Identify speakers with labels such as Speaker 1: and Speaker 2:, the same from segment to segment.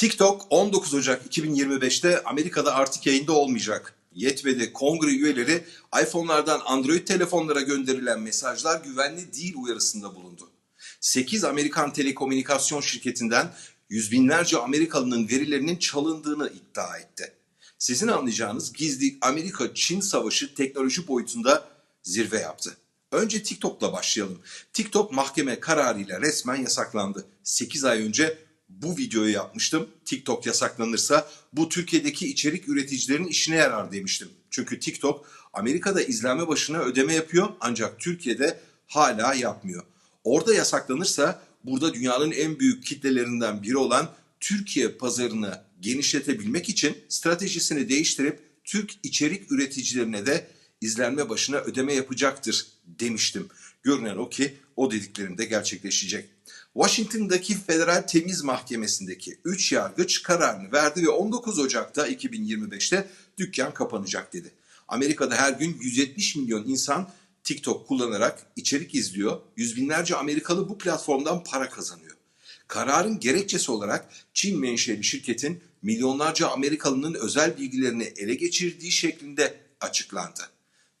Speaker 1: TikTok 19 Ocak 2025'te Amerika'da artık yayında olmayacak. Yetmedi kongre üyeleri iPhone'lardan Android telefonlara gönderilen mesajlar güvenli değil uyarısında bulundu. 8 Amerikan telekomünikasyon şirketinden yüz binlerce Amerikalı'nın verilerinin çalındığını iddia etti. Sizin anlayacağınız gizli Amerika-Çin savaşı teknoloji boyutunda zirve yaptı. Önce TikTok'la başlayalım. TikTok mahkeme kararıyla resmen yasaklandı. 8 ay önce bu videoyu yapmıştım. TikTok yasaklanırsa bu Türkiye'deki içerik üreticilerin işine yarar demiştim. Çünkü TikTok Amerika'da izlenme başına ödeme yapıyor ancak Türkiye'de hala yapmıyor. Orada yasaklanırsa burada dünyanın en büyük kitlelerinden biri olan Türkiye pazarını genişletebilmek için stratejisini değiştirip Türk içerik üreticilerine de izlenme başına ödeme yapacaktır demiştim. Görünen o ki o dediklerim de gerçekleşecek. Washington'daki Federal Temiz Mahkemesi'ndeki 3 yargıç kararını verdi ve 19 Ocak'ta 2025'te dükkan kapanacak dedi. Amerika'da her gün 170 milyon insan TikTok kullanarak içerik izliyor. Yüz binlerce Amerikalı bu platformdan para kazanıyor. Kararın gerekçesi olarak Çin menşeli şirketin milyonlarca Amerikalının özel bilgilerini ele geçirdiği şeklinde açıklandı.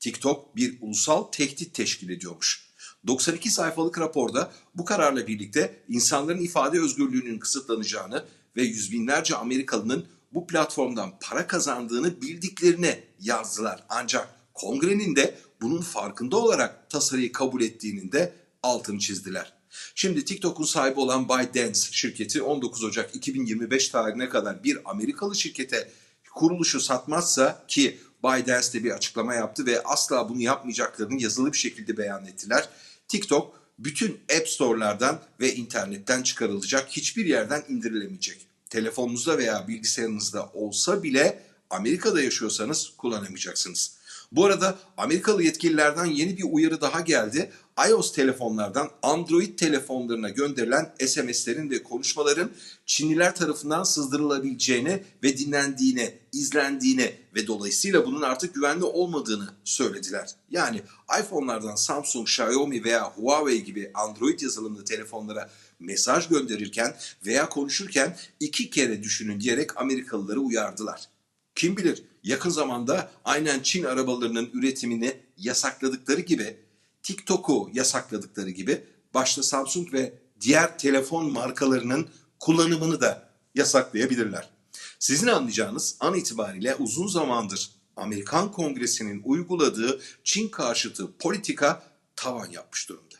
Speaker 1: TikTok bir ulusal tehdit teşkil ediyormuş. 92 sayfalık raporda bu kararla birlikte insanların ifade özgürlüğünün kısıtlanacağını ve yüz binlerce Amerikalının bu platformdan para kazandığını bildiklerini yazdılar. Ancak kongrenin de bunun farkında olarak tasarıyı kabul ettiğinin de altını çizdiler. Şimdi TikTok'un sahibi olan ByteDance şirketi 19 Ocak 2025 tarihine kadar bir Amerikalı şirkete kuruluşu satmazsa ki ByteDance de bir açıklama yaptı ve asla bunu yapmayacaklarını yazılı bir şekilde beyan ettiler. TikTok bütün App Store'lardan ve internetten çıkarılacak, hiçbir yerden indirilemeyecek. Telefonunuzda veya bilgisayarınızda olsa bile Amerika'da yaşıyorsanız kullanamayacaksınız. Bu arada Amerikalı yetkililerden yeni bir uyarı daha geldi. iOS telefonlardan Android telefonlarına gönderilen SMS'lerin ve konuşmaların Çinliler tarafından sızdırılabileceğini ve dinlendiğini, izlendiğini ve dolayısıyla bunun artık güvenli olmadığını söylediler. Yani iPhone'lardan Samsung, Xiaomi veya Huawei gibi Android yazılımlı telefonlara mesaj gönderirken veya konuşurken iki kere düşünün diyerek Amerikalıları uyardılar. Kim bilir yakın zamanda aynen Çin arabalarının üretimini yasakladıkları gibi TikTok'u yasakladıkları gibi başta Samsung ve diğer telefon markalarının kullanımını da yasaklayabilirler. Sizin anlayacağınız an itibariyle uzun zamandır Amerikan Kongresi'nin uyguladığı Çin karşıtı politika tavan yapmış durumda.